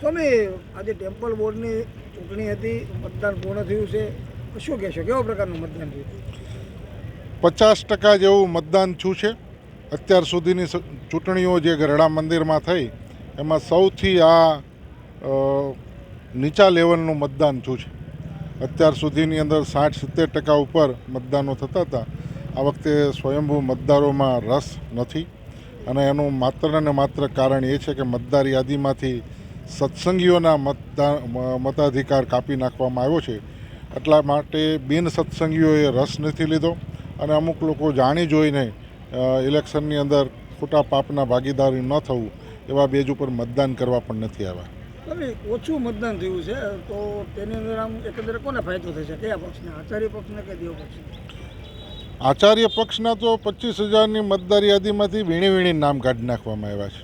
સ્વામી, આજે ટેમ્પલ બોર્ડની ચૂંટણી હતી, મતદાન પૂર્ણ થયું છે. શું કહેશો, કેવા પ્રકારનું મતદાન થયું? પચાસ ટકા જેવું મતદાન થયું છે. અત્યાર સુધીની ચૂંટણીઓ જે ગરડા મંદિરમાં થઈ, એમાં સૌથી આ નીચા લેવલનું મતદાન થયું છે. અત્યાર સુધીની અંદર સાઠ સિત્તેર ટકા ઉપર મતદાનો થતા હતા. આ વખતે સ્વયંભૂ મતદારોમાં રસ નથી. અને એનું માત્ર ને માત્ર કારણ એ છે કે મતદાર યાદીમાંથી સત્સંગીઓના મતદાન મતાધિકાર કાપી નાખવામાં આવ્યો છે. એટલા માટે બિન સત્સંગીઓએ રસ નથી લીધો અને અમુક લોકો જાણી જોઈને ઇલેક્શનની અંદર ખોટા પાપના ભાગીદારી ન થવું એવા બેજ ઉપર મતદાન કરવા પણ નથી આવ્યા. ઓછું મતદાન થયું છે તો તેની અંદર આમ એકંદરે કોને ફાયદો થશે? કયા પક્ષને? આચાર્ય પક્ષને કે દેવ પક્ષને? આચાર્ય પક્ષના તો પચીસ હજારની મતદાર યાદીમાંથી વીણી વીણી નામ કાઢી નાખવામાં આવ્યા છે.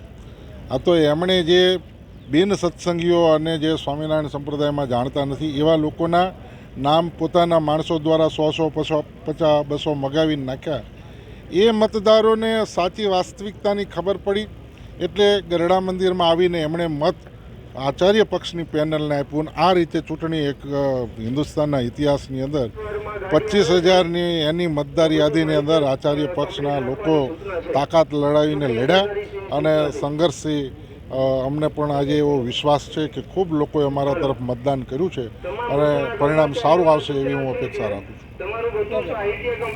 આ તો એમણે જે બિન સત્સંગીઓ અને જે સ્વામિનારાયણ સંપ્રદાયમાં જાણતા નથી એવા લોકોના નામ પોતાના માણસો દ્વારા સો સો પસો પચાસ બસો મગાવીને નાખ્યા. એ મતદારોને સાચી વાસ્તવિકતાની ખબર પડી એટલે ગરડા મંદિરમાં આવીને એમણે મત આચાર્ય પક્ષની પેનલને આપ્યું આ રીતે ચૂંટણી એક હિન્દુસ્તાનના ઇતિહાસની અંદર પચીસ હજારની એની મતદાર યાદીની અંદર આચાર્ય પક્ષના લોકો તાકાત લડાવીને લડ્યા અને સંઘર્ષથી અ, અમને પણ આજે એવો વિશ્વાસ છે કે ખૂબ લોકોએ અમારા તરફ મતદાન કર્યું છે અને પરિણામ સારું આવશે એવી હું અપેક્ષા રાખું છું.